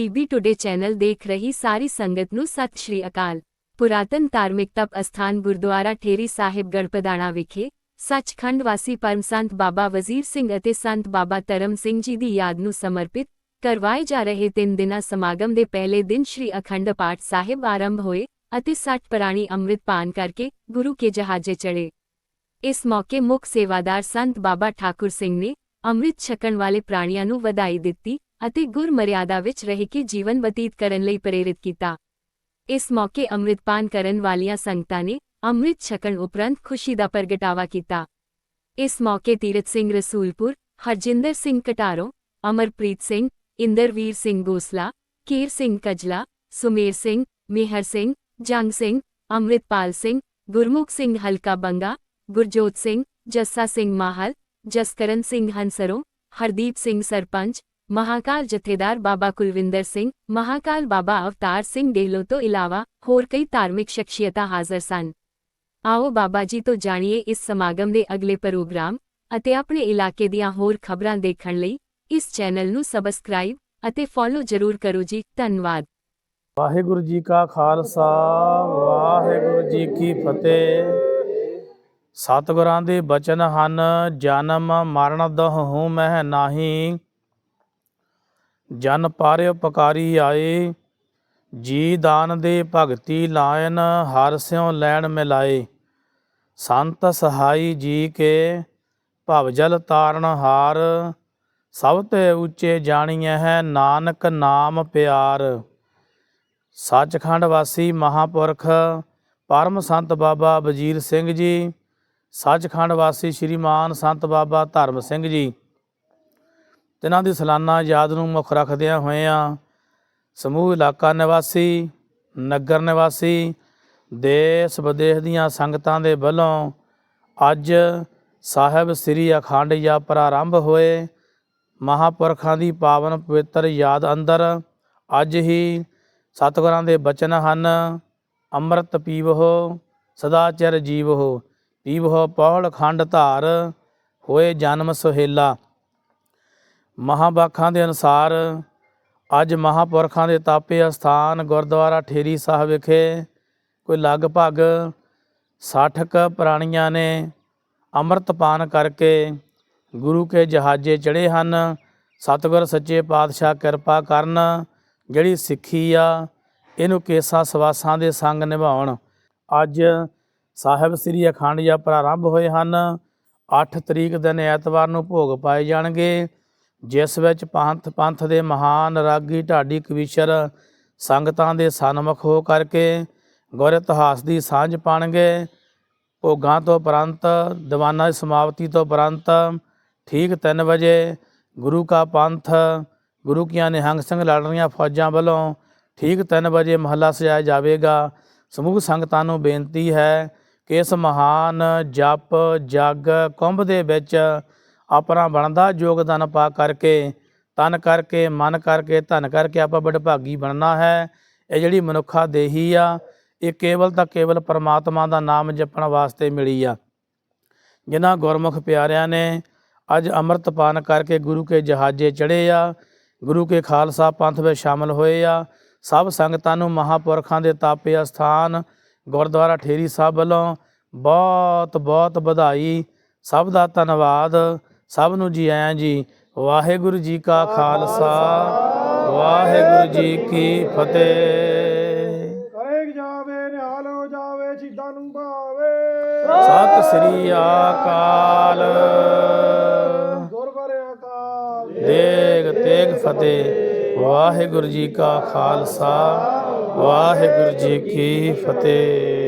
PB today channel ਦੇਖ ਰਹੀ ਸਾਰੀ ਸੰਗਤ ਨੂੰ ਸਤਿ ਸ਼੍ਰੀ ਅਕਾਲ ਪੁਰਾਤਨ ਧਾਰਮਿਕ ਤਪ ਅਸਥਾਨ ਗੁਰਦੁਆਰਾ ਠੇਰੀ ਸਾਹਿਬ ਗੜਪਦਾਣਾ ਵਿਖੇ ਸੱਚਖੰਡ ਵਾਸੀ ਪਰਮ ਸੰਤ ਬਾਬਾ ਵਜ਼ੀਰ ਸਿੰਘ ਅਤੇ ਸੰਤ ਬਾਬਾ ਧਰਮ ਸਿੰਘ ਜੀ ਦੀ ਯਾਦ ਨੂੰ ਸਮਰਪਿਤ ਕਰਵਾਏ ਜਾ ਰਹੇ ਤਿੰਨ ਦਿਨਾ ਸਮਾਗਮ ਦੇ ਪਹਿਲੇ ਦਿਨ ਸ਼੍ਰੀ ਅਖੰਡ ਪਾਠ ਸਾਹਿਬ ਆਰੰਭ ਹੋਏ ਅਤੇ ਸੱਠ ਪ੍ਰਾਣੀ ਅੰਮ੍ਰਿਤ ਪਾਨ ਕਰਕੇ ਗੁਰੂ ਕੇ ਜਹਾਜ਼ੇ ਚੜੇ ਇਸ ਮੌਕੇ ਮੁੱਖ ਸੇਵਾਦਾਰ ਸੰਤ ਬਾਬਾ ਠਾਕੁਰ ਸਿੰਘ ਨੇ ਅੰਮ੍ਰਿਤ ਛਕਣ ਵਾਲੇ ਪ੍ਰਾਣੀਆਂ ਨੂੰ ਵਧਾਈ ਦਿੱਤੀ ਅਤੇ ਗੁਰ ਮਰਿਆਦਾ ਵਿੱਚ ਰਹਿ ਕੇ ਜੀਵਨ ਬਤੀਤ ਕਰਨ ਲਈ ਪ੍ਰੇਰਿਤ ਕੀਤਾ। ਇਸ ਮੌਕੇ ਅੰਮ੍ਰਿਤਪਾਨ ਕਰਨ ਵਾਲੀਆਂ ਸੰਗਤਾਂ ਨੇ ਅੰਮ੍ਰਿਤ ਛਕਣ ਉਪਰੰਤ ਖੁਸ਼ੀ ਦਾ ਪ੍ਰਗਟਾਵਾ ਕੀਤਾ। ਇਸ ਮੌਕੇ ਤੀਰਤ ਸਿੰਘ ਰਸੂਲਪੁਰ, ਹਰਜਿੰਦਰ ਸਿੰਘ ਕਟਾਰੋ, ਅਮਰਪ੍ਰੀਤ ਸਿੰਘ, ਇੰਦਰਵੀਰ ਸਿੰਘ ਗੋਸਲਾ ਕੀਰ ਸਿੰਘ ਕਜਲਾ, ਸੁਮੇਰ ਸਿੰਘ, ਮਿਹਰ ਸਿੰਘ, ਜੰਗ ਸਿੰਘ, ਅੰਮ੍ਰਿਤਪਾਲ ਸਿੰਘ, ਗੁਰਮੁਖ ਸਿੰਘ ਹਲਕਾ ਬੰਗਾ, ਗੁਰਜੋਤ ਸਿੰਘ, ਜੱਸਾ ਸਿੰਘ ਮਾਹਲ, ਜਸਕਰਨ ਸਿੰਘ ਹੰਸਰੋ, ਹਰਦੀਪ ਸਿੰਘ ਸਰਪੰਚ ਮਹਾਕਾਲ ਜਥੇਦਾਰ ਬਾਬਾ ਕੁਲਵਿੰਦਰ ਸਿੰਘ, ਮਹਾਕਾਲ ਬਾਬਾ ਅਵਤਾਰ ਸਿੰਘ ਡੇਲੋ ਤੋਂ ਇਲਾਵਾ ਹੋਰ ਕਈ ਧਾਰਮਿਕ ਸ਼ਖਸੀਅਤਾਂ ਹਾਜ਼ਰ ਸਨ। ਆਓ ਬਾਬਾ ਜੀ ਤੋਂ ਜਾਣੀਏ ਇਸ ਸਮਾਗਮ ਦੇ ਅਗਲੇ ਪ੍ਰੋਗਰਾਮ ਅਤੇ ਆਪਣੇ ਇਲਾਕੇ ਦੀਆਂ ਹੋਰ ਖਬਰਾਂ ਦੇਖਣ ਲਈ ਇਸ ਚੈਨਲ ਨੂੰ ਸਬਸਕ੍ਰਾਈਬ ਅਤੇ ਫੋਲੋ ਜ਼ਰੂਰ ਕਰੋ ਜੀ, ਧੰਨਵਾਦ। ਵਾਹਿਗੁਰੂ ਜੀ ਕਾ ਖਾਲਸਾ, ਵਾਹਿਗੁਰੂ ਜੀ ਕੀ ਫਤਿਹ। ਸਤਿਗੁਰਾਂ ਦੇ ਬਚਨ ਹਨ, ਜਨਮ ਮਰਨ ਦਹੂ ਮਹਿ ਨਾਹੀ। ਜਨ ਪਾਰਿ ਉਪਕਾਰੀ ਆਏ, ਜੀ ਦਾਨ ਦੇ ਭਗਤੀ ਲਾਇਨ ਹਰ ਸਿਉ ਲੈਣ ਮਿਲਾਏ। ਸੰਤ ਸਹਾਈ ਜੀ ਕੇ ਭਵ ਜਲ ਤਾਰਨ ਹਾਰ, ਸਭ ਤੇ ਉੱਚੇ ਜਾਣੀਐ ਹੈ ਨਾਨਕ ਨਾਮ ਪਿਆਰ। ਸੱਚਖੰਡ ਵਾਸੀ ਮਹਾਪੁਰਖ, ਪਰਮ ਸੰਤ ਬਾਬਾ ਵਜੀਰ ਸਿੰਘ ਜੀ, ਸੱਚਖੰਡ ਵਾਸੀ ਸ਼੍ਰੀਮਾਨ ਸੰਤ ਬਾਬਾ ਧਰਮ ਸਿੰਘ ਜੀ। ਜਿਨ੍ਹਾਂ ਦੀ ਸਾਲਾਨਾ ਯਾਦ ਨੂੰ ਮੁੱਖ ਰੱਖਦਿਆਂ ਹੋਇਆਂ ਸਮੂਹ ਇਲਾਕਾ ਨਿਵਾਸੀ, ਨਗਰ ਨਿਵਾਸੀ, ਦੇਸ਼ ਵਿਦੇਸ਼ ਦੀਆਂ ਸੰਗਤਾਂ ਦੇ ਵੱਲੋਂ ਅੱਜ ਸਾਹਿਬ ਸ੍ਰੀ ਅਖੰਡ ਯਾਤਰਾ ਆਰੰਭ ਹੋਏ। ਮਹਾਪੁਰਖਾਂ ਦੀ ਪਾਵਨ ਪਵਿੱਤਰ ਯਾਦ ਅੰਦਰ ਅੱਜ ਹੀ ਸਤਿਗੁਰਾਂ ਦੇ ਬਚਨ ਹਨ, ਅੰਮ੍ਰਿਤ ਪੀਵਹੁ, ਸਦਾ ਚਿਰ ਜੀਵਹੁ, ਪੀਵਹੁ ਪੌੜ ਖੰਡ ਧਾਰ, ਹੋਏ ਜਨਮ ਸੁਹੇਲਾ। ਮਹਾਬਾਖਾਂ ਦੇ ਅਨੁਸਾਰ ਅੱਜ ਮਹਾਪੁਰਖਾਂ ਦੇ ਤਾਪੇ ਅਸਥਾਨ ਗੁਰਦੁਆਰਾ ਠੇਰੀ ਸਾਹਿਬ ਵਿਖੇ ਕੋਈ ਲਗਭਗ 60 ਕ ਪ੍ਰਾਣੀਆਂ ਨੇ ਅੰਮ੍ਰਿਤਪਾਨ ਕਰਕੇ ਗੁਰੂ ਕੇ ਜਹਾਜ਼ੇ ਚੜੇ ਹਨ। ਸਤਿਗੁਰ ਸੱਚੇ ਪਾਤਸ਼ਾਹ ਕਿਰਪਾ ਕਰਨ ਜਿਹੜੀ ਸਿੱਖੀ ਆ, ਇਹਨੂੰ ਕੇਸਾਂ ਸਵਾਸਾਂ ਦੇ ਸੰਗ ਨਿਭਾਉਣ। ਅੱਜ ਸਾਹਿਬ ਸ੍ਰੀ ਅਖੰਡ ਯਾਤਰਾ ਪ੍ਰਾਰੰਭ ਹੋਏ ਹਨ। 8 ਤਰੀਕ ਦਿਨ ਐਤਵਾਰ ਨੂੰ ਭੋਗ ਪਾਏ ਜਾਣਗੇ। ਜਿਸ ਵਿੱਚ ਪੰਥ ਪੰਥ ਦੇ ਮਹਾਨ ਰਾਗੀ ਢਾਡੀ ਕਵੀਸ਼ਰ ਸੰਗਤਾਂ ਦੇ ਸਨਮੁਖ ਹੋ ਕਰਕੇ ਗੁਰ ਇਤਿਹਾਸ ਦੀ ਸਾਂਝ ਪਾਣਗੇ। ਭੋਗਾਂ ਤੋਂ ਉਪਰੰਤ ਦੀਵਾਨਾਂ ਦੀ ਸਮਾਪਤੀ ਤੋਂ ਉਪਰੰਤ ਠੀਕ 3 ਵਜੇ ਗੁਰੂ ਕਾ ਪੰਥ, ਗੁਰੂ ਕੀਆਂ ਨਿਹੰਗ ਸਿੰਘ ਲੜ ਰਹੀਆਂ ਫੌਜਾਂ ਵੱਲੋਂ ਠੀਕ 3 ਵਜੇ ਮਹੱਲਾ ਸਜਾਇਆ ਜਾਵੇਗਾ। ਸਮੂਹ ਸੰਗਤਾਂ ਨੂੰ ਬੇਨਤੀ ਹੈ ਕਿ ਇਸ ਮਹਾਨ ਜਪ, ਜਗ, ਕੁੰਭ ਦੇ ਵਿੱਚ ਆਪਣਾ ਬਣਦਾ ਯੋਗਦਾਨ ਪਾ ਕਰਕੇ, ਤਨ ਕਰਕੇ, ਮਨ ਕਰਕੇ, ਧਨ ਕਰਕੇ ਆਪਾਂ ਵਡਭਾਗੀ ਬਣਨਾ ਹੈ। ਇਹ ਜਿਹੜੀ ਮਨੁੱਖਾ ਦੇਹੀ ਆ, ਇਹ ਕੇਵਲ ਤਾਂ ਕੇਵਲ ਪਰਮਾਤਮਾ ਦਾ ਨਾਮ ਜਪਣ ਵਾਸਤੇ ਮਿਲੀ ਆ। ਜਿਨ੍ਹਾਂ ਗੁਰਮੁਖ ਪਿਆਰਿਆਂ ਨੇ ਅੱਜ ਅੰਮ੍ਰਿਤ ਪਾਨ ਕਰਕੇ ਗੁਰੂ ਕੇ ਜਹਾਜ਼ੇ ਚੜ੍ਹੇ ਆ, ਗੁਰੂ ਕੇ ਖਾਲਸਾ ਪੰਥ ਵਿੱਚ ਸ਼ਾਮਲ ਹੋਏ ਆ। ਸਭ ਸੰਗਤਾਂ ਨੂੰ ਮਹਾਪੁਰਖਾਂ ਦੇ ਤਾਪੇ ਅਸਥਾਨ, ਗੁਰਦੁਆਰਾ ਠੇਰੀ ਸਾਹਿਬ ਵੱਲੋਂ ਬਹੁਤ ਬਹੁਤ ਵਧਾਈ। ਸਭ ਦਾ ਧੰਨਵਾਦ। ਸਭ ਨੂੰ ਜੀ ਆਇਆਂ ਜੀ ਵਾਹਿਗੁਰੂ ਜੀ ਕਾ ਖਾਲਸਾ ਵਾਹਿਗੁਰੂ ਜੀ ਕੀ ਫਤਿਹ। ਕਰੇਗ ਜਾਵੇ ਨਿਹਾਲ ਹੋ ਜਾਵੇ ਸ਼ਹੀਦਾਂ ਨੂੰ ਭਾਵੇ। ਸਤਿ ਸ੍ਰੀ ਅਕਾਲ। ਗੁਰਬਰ ਅਕਾਲ। ਦੇਗ ਤੇਗ ਫਤਿਹ ਵਾਹਿਗੁਰੂ ਜੀ ਕਾ ਖਾਲਸਾ ਵਾਹਿਗੁਰੂ ਜੀ ਕੀ ਫਤਿਹ।